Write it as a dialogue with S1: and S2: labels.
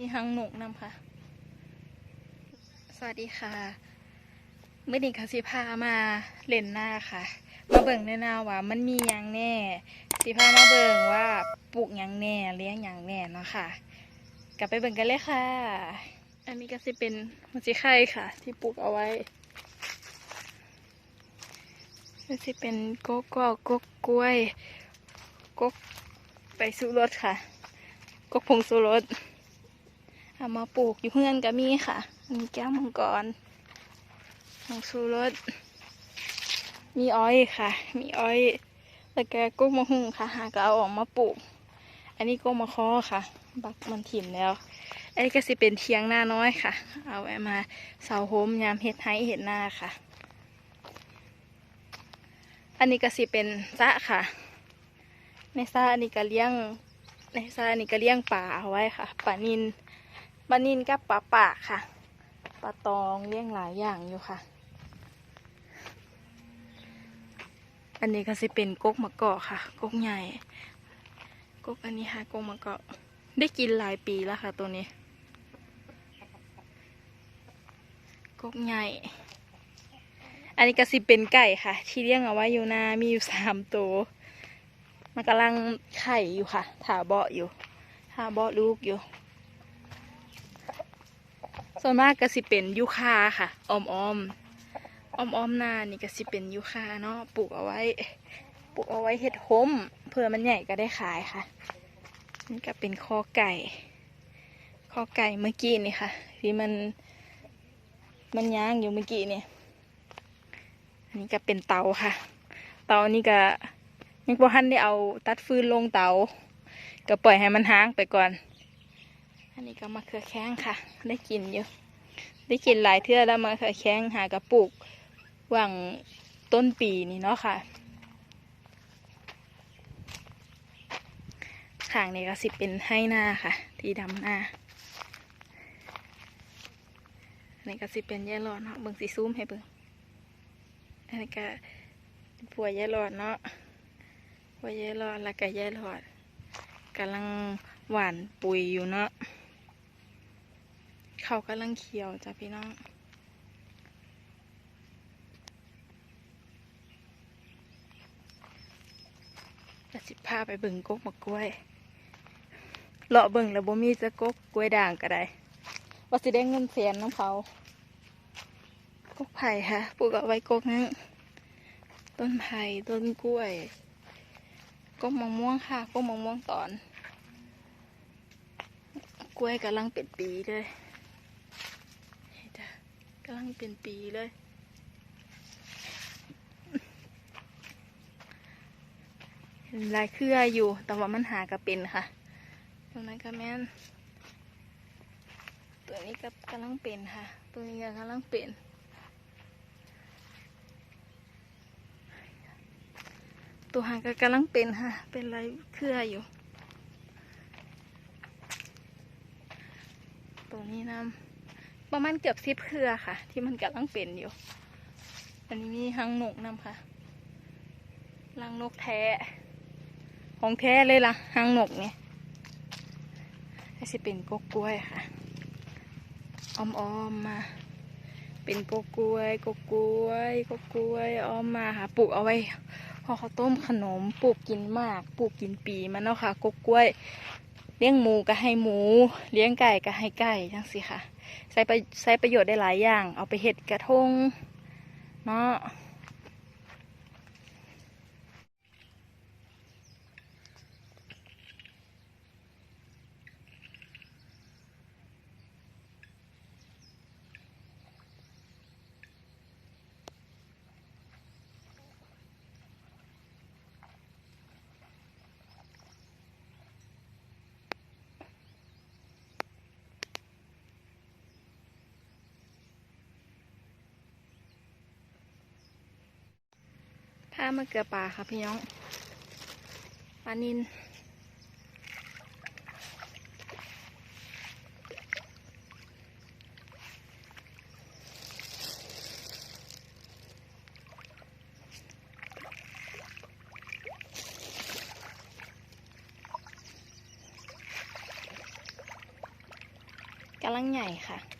S1: มีหังหนกนำค่ะ สวัสดีค่ะเมื่อนี้ค่ะสิพามาเล่นหน้าค่ะ มาเบิ่งในนาว่า มันมีหยังแน่ สิพามาเบิ่งว่าปลูกหยังแน่เลี้ยงหยังแน่เนาะค่ะ กลับไปเบิ่งกันเลยค่ะ อันนี้ก็สิเป็นหัวจิไข่ค่ะ ที่ปลูกเอาไว้ก็สิเป็นโกโก้กกกล้วยกกไปสุรสค่ะ กกผงสุรส เอามาปลูกอยู่เพื่อนก็มีค่ะอันนี้แก้วมังกรผงสุรสมีอ้อยค่ะ มีอ้อยแล้วก็กุ้งมะฮุ่งค่ะ หาก็เอาออกมาปลูก อันนี้กุ้งมะคอค่ะ บักมันถิ่มแล้วอันนี้ก็สิเป็นเทียงหน้าน้อยค่ะ เอาไว้มาเสาโฮมยามเห็ดไห้เห็ดหน้าค่ะ อันนี้ก็สิเป็นซะค่ะ ในซาอันนี้ก็เลี้ยง ในซาอันนี้ก็เลี้ยงปลาเอาไว้ค่ะปลานิน ปลานินกับปลาปากค่ะปลาตองเลี้ยงหลายอย่างอยู่ค่ะ อันนี้ก็สิเป็นกกมะกอกค่ะ กกใหญ่กกอันนี้ค่ะกกมะกอกได้กินหลายปีแล้วค่ะ ตัวนี้ กกใหญ่ อันนี้ก็สิเป็นไก่ค่ะ ที่เลี้ยงเอาไว้อยู่นามีอยู่สามตัวมันกำลังไข่อยู่ค่ะถาเบาะอยู่ถาเบาะลูกอยู่ ส่วนมากก็สิเป็นยูคาค่ะออมออมออมออมๆหนานี่ก็สิเป็นยูคาเนาะปลูกเอาไว้ปลูกเอาไว้เห็ดหมเพื่อมันใหญ่ก็ได้ขายค่ะนี่ก็เป็นคอไก่คอไก่เมื่อกี้นี่ค่ะ ที่มันมันย่างอยู่เมื่อกี้เนี่ยอันนี้ก็เป็นเตาค่ะ เตานี่ก็ยังบ่ทันได้เอาตัดฟืนลงเตา ก็ปล่อยให้มันห้างไปก่อน อันนี้ก็มะเขือแข้งค่ะ ได้กินอยู่ได้กินหลายเทื่อแล้วมะเขือแข้งหากระปุกหวังต้นปีนี่เนาะค่ะขางนี้ก็สิเป็นให้หน้าค่ะ ที่ดำหน้าอันนี้ก็สิเป็นแย่รอดเนาะเบิ่งสีซูมให้เบิ่งอันนี้ก็ผัวแย่รอดเนาะผัวแย่รอดแล้วก็แย่รอดกำลังหวานปุ๋ยอยู่เนาะ เขากำลังเขียวจ้ะพี่น้องจะสิพาไปบิ่งกกมะกล้วยเลาะบิ่งแล้วบ่มีจะกกกล้วยด่างก็ได้ว่าสิได้เงินแสนน้ำเขากกไผ่ค่ะปลูกเอาไว้กกนั้นต้นไผ่ต้นกล้วยกกมะม่วงค่ะกกมะม่วงตอน กล้วยกำลังเป็นปีเลย กำลังเป็นปีเลย เห็นลายเครืออยู่ แต่ว่ามันหากระเป็นค่ะ ตรงนั้นก็แม่น ตัวนี้ก็กำลังเป็นค่ะ ตัวนี้ก็กำลังเป็นตัวหางก็กำลังเป็นค่ะ เป็นลายเครืออยู่ ตัวนี้นะ ประมาณเกือบสิบเครือค่ะ ที่มันกำลังเป็นอยู่ อันนี้มีหางนกนำค่ะรังนกแท้ ของแท้เลยล่ะหางนกเนี่ยให้สิเป็นกกกล้วยค่ะออมออมมา เป็นกกกล้วยกกกล้วยกกกล้วยออมมาค่ะปลูกเอาไว้พอเขาต้มขนมปลูกกินมากปลูกกินปีมันเนาะค่ะกกกล้วย เลี้ยงหมูก็ให้หมู เลี้ยงไก่ก็ให้ไก่จังสิค่ะ ใช้ประใช้ประโยชน์ได้หลายอย่าง เอาไปเห็ดกระทงเนาะ ผ้ามาเกลือปลาค่ะพี่น้องปลานินกำลังใหญ่ค่ะ